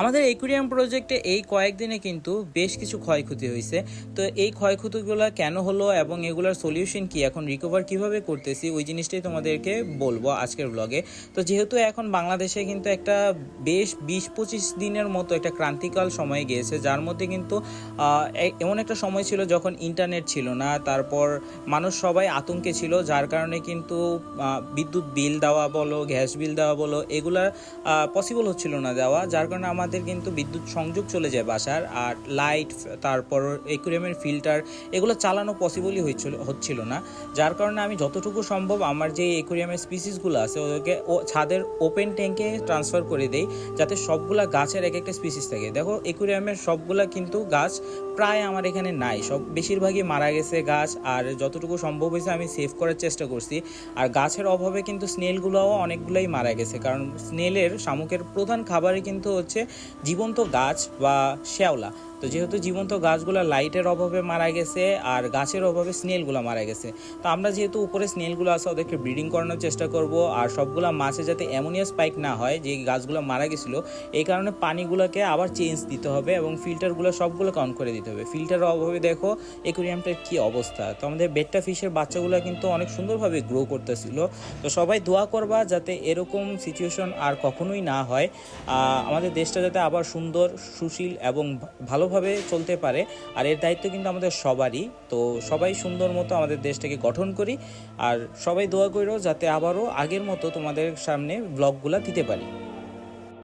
আমাদের একুরিয়াম প্রজেক্টে এই কয়েকদিনে কিন্তু বেশ কিছু ক্ষয়ক্ষতি হয়েছে। তো এই ক্ষয়ক্ষতিগুলো কেন হলো এবং এগুলোর সলিউশন কি? এখন রিকভার কীভাবে করতেছি? ওই জিনিসটাই তোমাদেরকে বলব আজকের ব্লগে তো যেহেতু এখন বাংলাদেশে কিন্তু একটা বেশ বিশ পঁচিশ দিনের মতো একটা ক্রান্তিকাল সময় গিয়েছে, যার মধ্যে কিন্তু এমন একটা সময় ছিল যখন ইন্টারনেট ছিল না, তারপর মানুষ সবাই আতঙ্কে ছিল, যার কারণে কিন্তু বিদ্যুৎ বিল দেওয়া বলো, গ্যাস বিল দেওয়া বলো, এগুলা পসিবল হচ্ছিল না দেওয়া, যার কারণে আমাদের কিন্তু বিদ্যুৎ সংযোগ চলে যায় বাসার, আর লাইট তারপর একুরিয়ামের ফিল্টার এগুলো চালানো পসিবলই হচ্ছিল হচ্ছিল না। যার কারণে আমি যতটুকু সম্ভব আমার যে একুরিয়ামের স্পিসিসগুলো আছে, ওদেরকে ও ছাদের ওপেন ট্যাঙ্কে ট্রান্সফার করে দেই, যাতে সবগুলা গাছের এক একটা স্পিসিস থাকে। দেখো একুরিয়ামের সবগুলা কিন্তু গাছ প্রায় আমার এখানে নাই। সব বেশিরভাগই মারা গেছে গাছ, আর যতটুকু সম্ভব হয়েছে আমি সেভ করার চেষ্টা করছি। আর গাছের অভাবে কিন্তু স্নেলগুলোও অনেকগুলোই মারা গেছে, কারণ স্নেলের শামুকের প্রধান খাবারই কিন্তু হচ্ছে জীবন্ত গাছ বা শ্যাওলা। তো যেহেতু জীবন্ত গাছগুলো লাইটের অভাবে মারা গেছে আর গাছের অভাবে স্নেলগুলো মারা গেছে, তো আমরা যেহেতু উপরে স্নেলগুলো আছে ওদেরকে ব্রিডিং করানোর চেষ্টা করব আর সবগুলো মাছে যাতে অ্যামোনিয়া স্পাইক না হয় যে গাছগুলো মারা গেছিল, এই কারণে পানিগুলোকে আবার চেঞ্জ দিতে হবে এবং ফিল্টারগুলো সবগুলো কাউন্ট করে দিতে হবে। ফিল্টারের অভাবে দেখো, একুরিয়ামটার কি অবস্থা? তো আমাদের বেটটা ফিশের বাচ্চাগুলো কিন্তু অনেক সুন্দরভাবে গ্রো করতেছিল। তো সবাই দোয়া করবা যাতে এরকম সিচুয়েশন আর কখনোই না হয়। আমাদের দেশটা যাতে আবার সুন্দর, সুশীল এবং ভা- ভালোভাবে চলতে পারে। আর এর দায়িত্ব কিন্তু আমাদের সবারই। তো সবাই সুন্দর মতো আমাদের দেশটাকে গঠন করি। আর সবাই দোয়া করো যাতে আবারও আগের মতো তোমাদের সামনে ব্লগগুলো দিতে পারি।